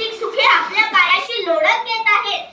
भौतिक सुखे आपल्या काळाशी लोडत येत आहेत.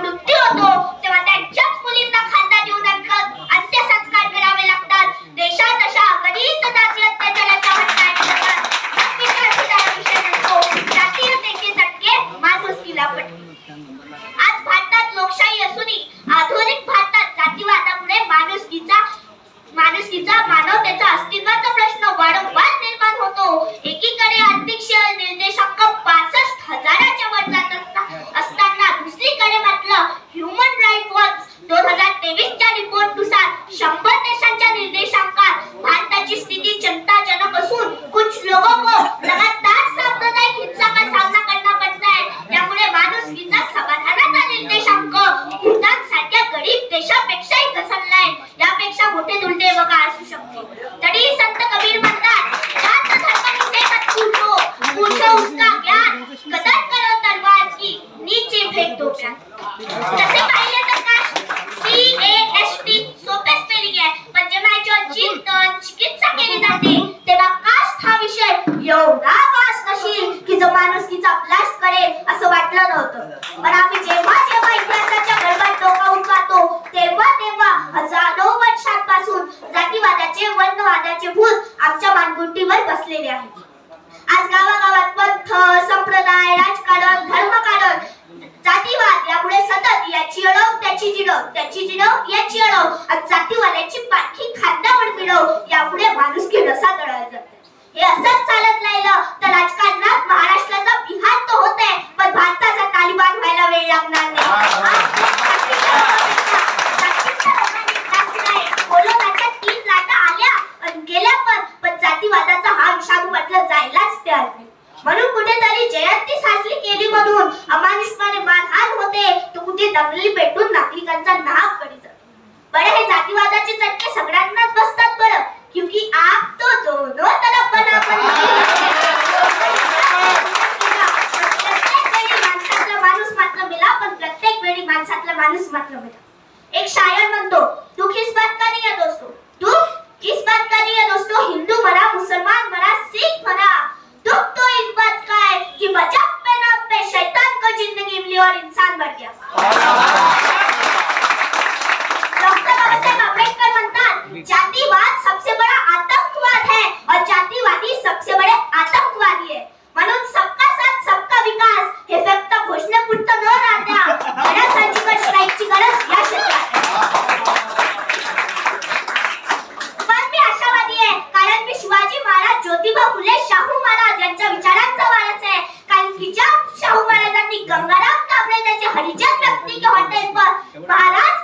मृत्यू होतो की जो माणूस तिचा ब्लास्ट करेल असं वाटलं नव्हतं. पण आम्ही जेव्हा जेव्हा इतिहासाच्या गर्भात डोकावून पाहतो तेव्हा तेव्हा हजारो वर्षांपासून जातीवादाचे वर्णवादाचे भूत आमच्या मानगुंटीवर बसलेले आहे आज गावागावात पंथ संप्रदाय राजकारण धर्मकारण जातीवाद यामुळे सतत याची अडव त्याची जिडव त्याची जिडव याची अडव आज जातीवाद म्हणून कुठेतरी जयंती साजरी केली म्हणून अमानिसमाने मानहान होते. तो कुठे दंगली पेटून नागरिकांचा नाश करीत बरे हे जातीवादाचे चटके सगळ्यांनाच बसतात बरं. क्योंकि आप तो दोनों तरफ बना माणूस मात्र मिला पण प्रत्येक वेळी माणसातला माणूस मात्र मिला. एक शायर म्हणतो दुखीस बात हरिजन व्यक्ति के होटल पर महाराज